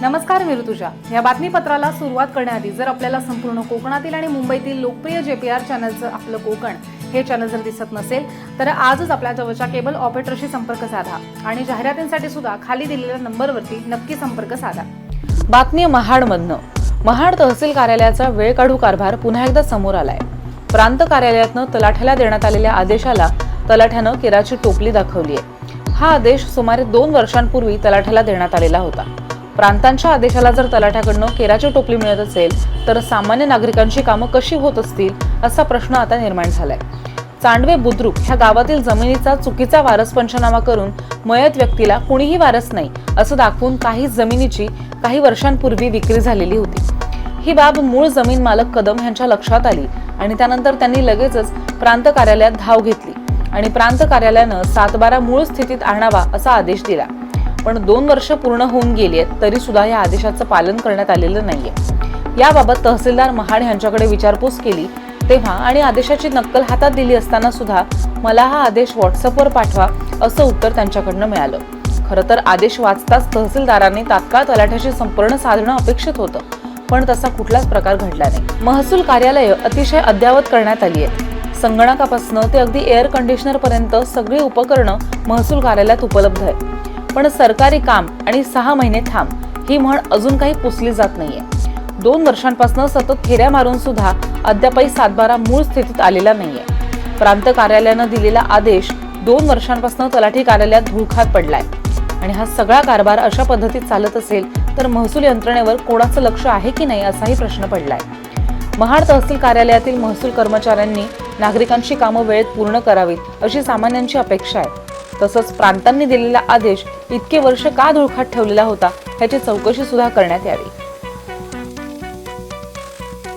नमस्कार मी ऋतुजा. या बातमीपत्राला सुरुवात करण्याआधी जर आपल्याला संपूर्ण कोकणातील आणि मुंबईतील लोकप्रिय जे पी आर चॅनलचं आपलं कोकण हे चॅनल जर दिसत नसेल तर आजच आपल्या जवळच्या केबल ऑपरेटरशी संपर्क साधा आणि जाहिरातींसाठी सुद्धा खाली दिलेल्या नंबरवरती नक्की संपर्क साधा. बातमी महाडमधनं. महाड तहसील कार्यालयाचा वेळ काढू कारभार पुन्हा एकदा समोर आलाय. प्रांत कार्यालयातनं तलाठ्याला देण्यात आलेल्या आदेशाला तलाठ्यानं केराची टोपली दाखवली आहे हा आदेश सुमारे दोन वर्षांपूर्वी तलाठ्याला देण्यात आलेला होता. प्रांतांच्या आदेशाला जर तलाठ्याकडनं केराची टोपली मिळत असेल तर सामान्य नागरिकांची कामं कशी होत असतील असा प्रश्न आता निर्माण झालाय. चांडवे बुद्रुक ह्या गावातील जमिनीचा चुकीचा वारस पंचनामा करून मयत व्यक्तीला कुणीही वारस नाही असं दाखवून काही जमिनीची काही वर्षांपूर्वी विक्री झालेली होती. ही बाब मूळ जमीन मालक कदम यांच्या लक्षात आली आणि त्यानंतर त्यांनी लगेचच प्रांत कार्यालयात धाव घेतली आणि प्रांत कार्यालयानं सातबारा मूळ स्थितीत आणावा असा आदेश दिला. पण दोन वर्ष पूर्ण होऊन गेली आहेत तरी सुद्धा या आदेशाचं पालन करण्यात आलेलं नाहीये. याबाबत तहसीलदार महाड यांच्याकडे विचारपूस केली तेव्हा आणि आदेशाची नक्कल हातात दिली असताना सुद्धा मला हा आदेश व्हॉट्सअपवर पाठवा असं उत्तर त्यांच्याकडनं मिळालं. खरं तर आदेश वाचताच तहसीलदारांनी तात्काळ तलाठ्याशी संपर्क साधणं अपेक्षित होतं पण तसा कुठलाच प्रकार घडला नाही. महसूल कार्यालय अतिशय अद्ययावत करण्यात आली आहेत. संगणकापासून ते अगदी एअर कंडिशनर पर्यंत सगळी उपकरणं महसूल कार्यालयात उपलब्ध आहेत. पण सरकारी काम आणि सहा महिने थांब. ही म्हण अजून काही पुसली जात नाहीये. दोन वर्षांपासून सतत फेऱ्या मारून सुद्धा अद्यापही सातबारा मूळ स्थितीत आलेला नाहीये. प्रांत कार्यालयानं दिलेला आदेश दोन वर्षांपासून तलाठी कार्यालयात धुळखात पडलाय. आणि हा सगळा कारभार अशा पद्धतीत चालत असेल तर महसूल यंत्रणेवर कोणाचं लक्ष आहे की नाही असाही प्रश्न पडलाय. महाड तहसील कार्यालयातील महसूल कर्मचाऱ्यांनी नागरिकांची कामं वेळेत पूर्ण करावीत अशी सामान्यांची अपेक्षा आहे. तसंच प्रांतांनी दिलेला आदेश इतके वर्ष का धुळखात ठेवलेला होता ह्याची चौकशी सुद्धा करण्यात यावी.